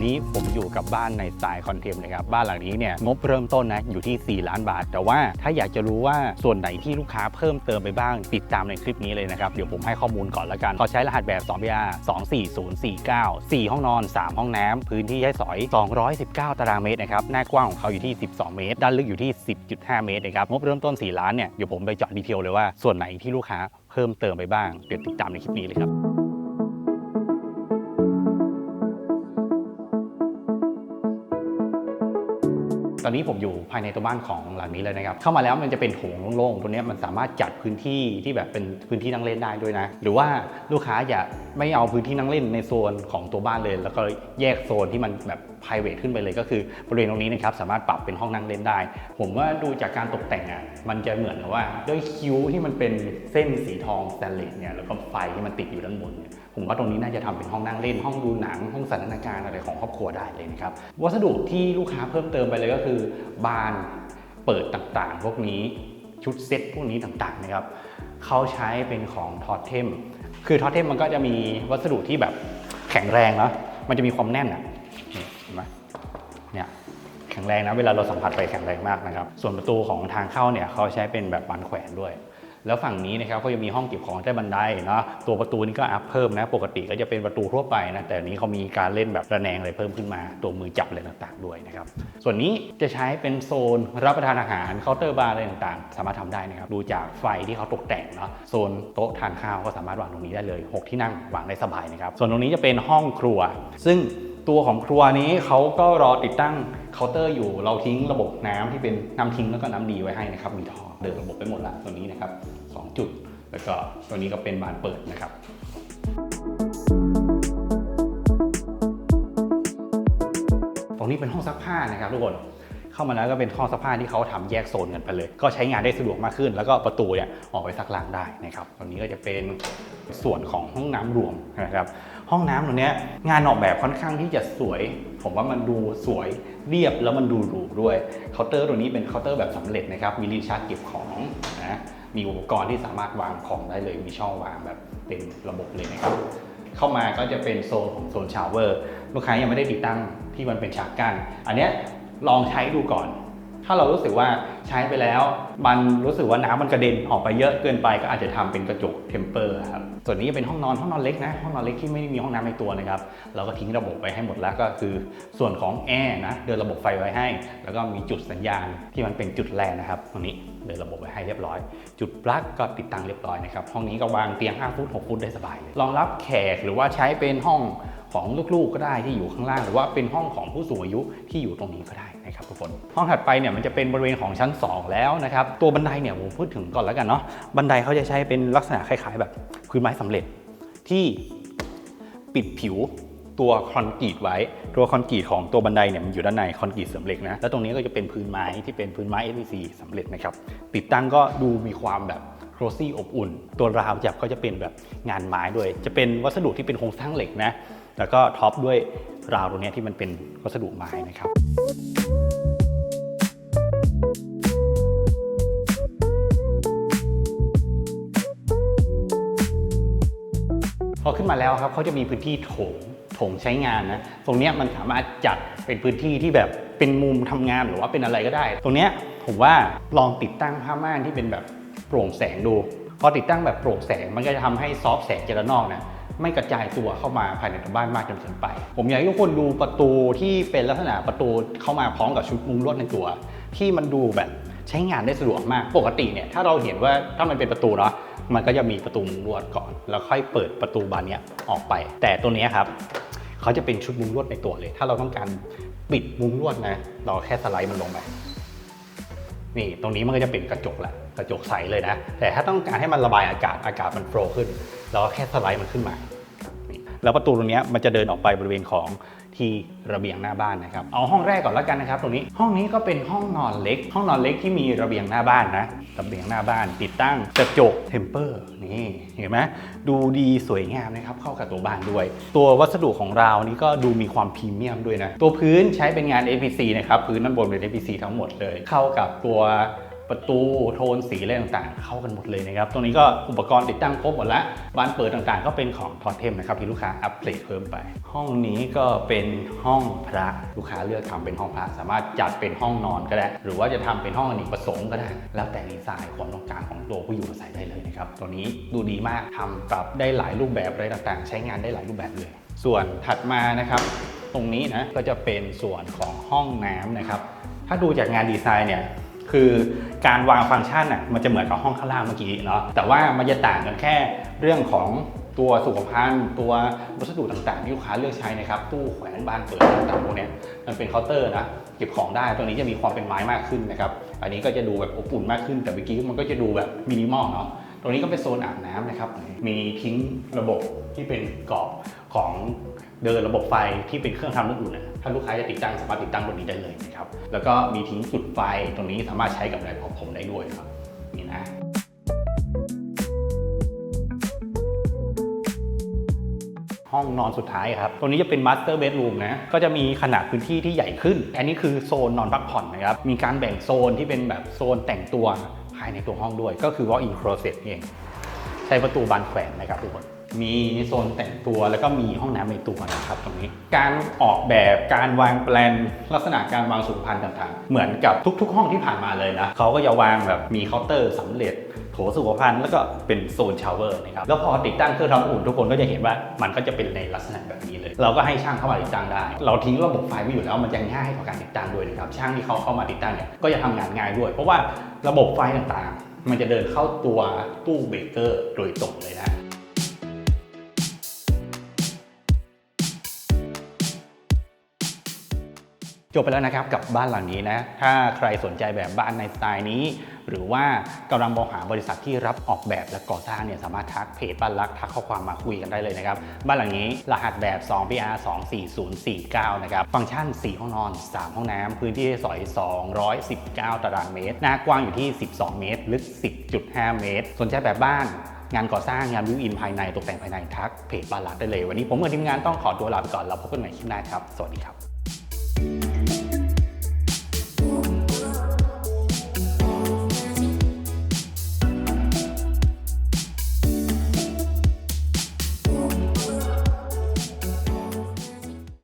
วันนี้ผมอยู่กับบ้านในสไตล์คอนเทมนะครับ บ้านหลังนี้เนี่ยงบเริ่มต้นนะอยู่ที่ 4 ล้านบาท แต่ว่าถ้าอยากจะรู้ว่าส่วนไหนที่ลูกค้าเพิ่มเติมไปบ้าง ติดตามในคลิปนี้เลยนะครับ เดี๋ยวผมให้ข้อมูลก่อนละกันเขาใช้รหัสแบบ 2BR 24049 4 ห้องนอน 3 ห้องน้ำพื้นที่ใช้สอย 219 ตารางเมตรนะครับหน้ากว้างของเขาอยู่ที่ 12 เมตร ด้านลึกอยู่ที่ 10.5 เมตรนะครับงบเริ่มต้น 4 ล้านเนี่ยเดี๋ยวผมไปเจาะดีเทลเลยว่าส่วนไหนที่ลูกค้าเพิ่มเติมไปบ้างเดี๋ยวติดตามในคลิปนี้เลยครับ ตอนนี้ผมอยู่ภายในตัวบ้านของหลังนี้เลยนะครับ เข้ามาแล้วมันจะเป็นโถงโล่งๆ ตัวนี้มันสามารถจัดพื้นที่ที่แบบเป็นพื้นที่นั่งเล่นได้ด้วยนะ หรือว่าลูกค้าอยาไม่เอาพื้นที่นั่งเล่นในโซนของตัวบ้านเลย แล้วก็แยกโซนที่มันแบบ private ขึ้นไปเลยก็คือบริเวณตรงนี้นะครับสามารถปรับเป็นห้องนั่งเล่นได้ ผมว่าดูจากการตกแต่งอะมันจะเหมือนกับว่าด้วยคิ้วที่มันเป็นเส้นสีทองสแตนเลสเนี่ยแล้วก็ไฟที่มันติดอยู่ด้านบนเนี่ยผมว่าตรงนี้น่าจะทำเป็นห้องนั่งเล่น ห้องดูหนังห้องสันทนาการอะไรของครอบครัวได้เลยนะครับวัสดุที่ลูกค้าเพิ่มเติมไปเลยก็คือบานเปิดต่างๆ พวกนี้ชุดเซ็ตพวกนี้ต่างๆนะครับเขาใช้เป็นของทอตเทมคือทอตเทมมันก็จะมีวัสดุที่แบบแข็งแรงเนาะมันจะมีความแน่นอะนี่เห็นไหม เนี่ยแข็งแรงนะเวลาเราสัมผัสไปแข็งแรงมากนะครับ ส่วนประตูของทางเข้าเนี่ยเขาใช้เป็นแบบบานแขวนด้วย แล้วฝั่งนี้นะครับก็จะมีห้องเก็บของใต้บันไดเนาะตัวประตูนี่ก็อัพเพิ่มนะ ปกติก็จะเป็นประตูทั่วไปนะแต่อันนี้เขามีการเล่นแบบระแนงอะไรเพิ่มขึ้นมา ตัวมือจับอะไรต่างๆด้วยนะครับ ส่วนนี้จะใช้เป็นโซนรับประทานอาหารเคาน์เตอร์บาร์อะไรต่างๆ สามารถทำได้นะครับดูจากไฟที่เขาตกแต่งเนาะโซนโต๊ะทานข้าวก็สามารถวางตรงนี้ได้เลยหกที่นั่งวางได้สบายนะครับส่วนตรงนี้จะเป็นห้องครัว ซึ่ง ตัวของครัวนี้เขาก็รอติดตั้งเคาน์เตอร์อยู่ เราทิ้งระบบน้ำที่เป็นน้ำทิ้งแล้วก็น้ำดีไว้ให้นะครับมีท่อเดินระบบไปหมดละตัวนี้นะครับสองจุด แล้วก็ตัวนี้ก็เป็นบานเปิดนะครับตรงนี้เป็นห้องซักผ้านะครับทุกคน เข้ามาแล้วก็เป็นห้องซักผ้าที่เขาทำแยกโซนกันไปเลย ก็ใช้งานได้สะดวกมากขึ้น แล้วก็ประตูเนี่ยออกไปซักล้างได้นะครับตรงนี้ก็จะเป็นส่วนของห้องน้ำรวมนะครับห้องน้ำตรงนี้งานออกแบบค่อนข้างที่จะสวย ผมว่ามันดูสวยเรียบแล้วมันดูหรูด้วยเคาน์เตอร์ตัวนี้เป็นเคาน์เตอร์แบบสำเร็จนะครับมีลิ้นชักเก็บของนะมีอุปกรณ์ที่สามารถวางของได้เลย มีช่องวางแบบเต็มระบบเลยนะครับเข้ามาก็จะเป็นโซนของโซนชาวเวอร์ ลูกค้ายังไม่ได้ติดตั้งที่มันเป็นฉากกั้นอันเนี้ย ลองใช้ดูก่อน ถ้าเรารู้สึกว่าใช้ไปแล้ว มันรู้สึกว่าน้ำมันกระเด็นออกไปเยอะเกินไปก็อาจจะทำเป็นกระจกเทมเปอร์ครับ ส่วนนี้เป็นห้องนอนห้องนอนเล็กนะ ห้องนอนเล็กที่ไม่ได้มีห้องน้ำในตัวนะครับ เราก็ทิ้งระบบไปให้หมดแล้วก็คือส่วนของแอร์นะ เดินระบบไฟไว้ให้ แล้วก็มีจุดสัญญาณที่มันเป็นจุดแลนนะครับตรงนี้ เดินระบบไว้ให้เรียบร้อย จุดปลั๊กก็ติดตั้งเรียบร้อยนะครับ ห้องนี้ก็วางเตียง 5 ฟุต 6 ฟุตได้สบายเลยรองรับแขกหรือว่าใช้เป็นห้องของลูกๆก็ได้ที่อยู่ข้างล่าง หรือว่าเป็นห้องของผู้สูงอายุที่อยู่ตรงนี้ก็ได้นะครับทุกคนห้องถัดไปเนี่ยมันจะเป็นบริเวณของชั้น 2 แล้วนะครับตัวบันไดเนี่ยผมพูดถึงก่อนแล้วกันเนาะบันไดเขาจะใช้เป็นลักษณะคล้าย ๆ แบบพื้นไม้สำเร็จที่ปิดผิวตัวคอนกรีตไว้ ตัวคอนกรีตของตัวบันไดเนี่ยมันอยู่ด้านในคอนกรีตเสริมเหล็กนะ แล้วตรงนี้ก็จะเป็นพื้นไม้ที่เป็นพื้นไม้ SPC สำเร็จนะครับ ติดตั้งก็ดูมีความแบบโรซี่อบอุ่น ตัวราวจับก็จะเป็นแบบงานไม้ด้วย จะเป็นวัสดุที่เป็นโครงสร้างเหล็กนะ แล้วก็ท็อปด้วยราวตรงนี้ที่มันเป็นวัสดุไม้นะครับพอขึ้นมาแล้วครับเขาจะมีพื้นที่โถง ถงใช้งานนะตรงนี้มันสามารถจัดเป็นพื้นที่ที่แบบเป็นมุมทำงานหรือว่าเป็นอะไรก็ได้ ตรงนี้ผมว่าลองติดตั้งผ้าม่านที่เป็นแบบโปร่งแสงดูพอติดตั้งแบบโปร่งแสงมันก็จะทำให้ซอฟแสงจากนนอกนะไม่กระจายตัวเข้ามาภายในตัวบ้านมากจนเกินไป ผมอยากให้ทุกคนดูประตูที่เป็นลักษณะประตูเข้ามาพร้อมกับชุดมุงลวดในตัว ที่มันดูแบบใช้งานได้สะดวกมาก ปกติเนี่ยถ้าเราเห็นว่าถ้ามันเป็นประตูเนาะมันก็จะมีประตูมุงลวดก่อน แล้วค่อยเปิดประตูบานเนี้ยออกไป แต่ตัวนี้ครับ เขาจะเป็นชุดมุงลวดในตัวเลย ถ้าเราต้องการปิดมุงลวดนะ เราแค่สไลด์มันลงไปนี่ตรงนี้มันก็จะเป็นกระจกแหละกระจกใสเลยนะ แต่ถ้าต้องการให้มันระบายอากาศอากาศมันโฟล์ขึ้น เราก็แค่สไลด์มันขึ้นมา แล้วประตูตรงนี้มันจะเดินออกไปบริเวณของที่ระเบียงหน้าบ้านนะครับ เอาห้องแรกก่อนแล้วกันนะครับ ตรงนี้ห้องนี้ก็เป็นห้องนอนเล็ก ห้องนอนเล็กที่มีระเบียงหน้าบ้านนะระเบียงหน้าบ้าน ติดตั้งกระจกเทมเปอร์นี่เห็นไหมดูดีสวยงามนะครับเข้ากับตัวบ้านด้วย ตัววัสดุของเรานี่ก็ดูมีความพรีเมียมด้วยนะตัวพื้นใช้เป็นงาน APC นะครับพื้นด้านบนเป็น APC ทั้งหมดเลย เข้ากับตัว ประตูโทนสีอะไรต่างๆ เข้ากันหมดเลยนะครับ ตรงนี้ก็อุปกรณ์ติดตั้งครบหมดแล้วบานเปิดต่างๆ ก็เป็นของทอเทมนะครับที่ลูกค้าอัปเกรดเพิ่มไป ห้องนี้ก็เป็นห้องพระลูกค้าเลือกทำเป็นห้องพระสามารถจัดเป็นห้องนอนก็ได้ หรือว่าจะทำเป็นห้องอเนกประสงค์ก็ได้ แล้วแต่ดีไซน์ความต้องการของตัวผู้อยู่อาศัยได้เลยนะครับตัวนี้ดูดีมากทำปรับได้หลายรูปแบบอะไรต่างๆ ใช้งานได้หลายรูปแบบเลย ส่วนถัดมานะครับตรงนี้นะก็จะเป็นส่วนของห้องน้ำนะครับ ถ้าดูจากงานดีไซน์เนี่ย คือการวางฟังก์ชันน่ะมันจะเหมือนกับห้องข้างล่างเมื่อกี้เนาะแต่ว่ามันจะต่างกันแค่เรื่องของตัวสุขภัณฑ์ตัววัสดุต่างๆที่ลูกค้าเลือกใช้นะครับตู้แขวนบานเปิดต่างๆพวกเนี้ยมันเป็นเคาน์เตอร์นะเก็บของได้ตัวนี้จะมีความเป็นไม้มากขึ้นนะครับอันนี้ก็จะดูแบบอบอุ่นมากขึ้นแต่เมื่อกี้มันก็จะดูแบบมินิมอลเนาะตรงนี้ก็เป็นโซนอาบน้ำนะครับ มีทิ้งระบบที่เป็นกรอบของเดินระบบไฟที่เป็นเครื่องทำน้ำอุ่นนะ ถ้าลูกค้าจะติดตั้งสามารถติดตั้งบนนี้ได้เลยนะครับ แล้วก็มีทิ้งจุดไฟตรงนี้สามารถใช้กับแรงเผาผมได้ด้วยครับ นี่นะห้องนอนสุดท้ายครับตัวนี้จะเป็นมาสเตอร์เบดรูมนะ ก็จะมีขนาดพื้นที่ที่ใหญ่ขึ้น อันนี้คือโซนนอนพักผ่อนนะครับ มีการแบ่งโซนที่เป็นแบบโซนแต่งตัวภายในตัวห้องด้วย ก็คือ walk in closet เอง ใช้ประตูบานแขวนนะครับทุกคน มีโซนแต่งตัวแล้วก็มีห้องน้ำในตัวนะครับตรงนี้ การออกแบบการวางแปลนลักษณะการวางสุขภัณฑ์ต่างๆ เหมือนกับทุก ๆ ห้องที่ผ่านมาเลยนะเขาก็จะวางแบบมีเคาน์เตอร์สำเร็จโถสุขภัณฑ์แล้วก็เป็นโซนชาวเวอร์นะครับแล้วพอติดตั้งเครื่องทำอุ่นทุกคนก็จะเห็นว่ามันก็จะเป็นในลักษณะแบบนี้เลย เราก็ให้ช่างเข้ามาติดตั้งได้ เราทิ้งระบบไฟไว้อยู่แล้วมันจะง่ายต่อการติดตั้งด้วยนะครับช่างที่เขาเข้ามาติดตั้งเนี่ยก็จะทำงานง่ายด้วย เพราะว่าระบบไฟต่างๆ มันจะเดินเข้าตัวตู้เบรกเกอร์โดยตรงเลยนะ จบไปแล้วนะครับกับบ้านหลังนี้นะ ถ้าใครสนใจแบบบ้านในสไตล์นี้ หรือว่ากำลังมองหาบริษัทที่รับออกแบบและก่อสร้างเนี่ยสามารถทักเพจบ้านรักทักข้อความมาคุยกันได้เลยนะครับ บ้านหลังนี้รหัสแบบ 2PR 24049 นะครับ ฟังก์ชัน 4 ห้องนอน 3 ห้องน้ำพื้นที่สอย 219 ตารางเมตร หน้ากว้างอยู่ที่ 12 เมตร ลึก 10.5 เมตร สนใจแบบบ้านงานก่อสร้างงานวิวอินภายในตกแต่งภายในทักเพจบ้านรักได้เลย วันนี้ผมกับทีมงานต้องขอตัวลาไปก่อนเราพบกันใหม่คลิปหน้าครับ สวัสดีครับ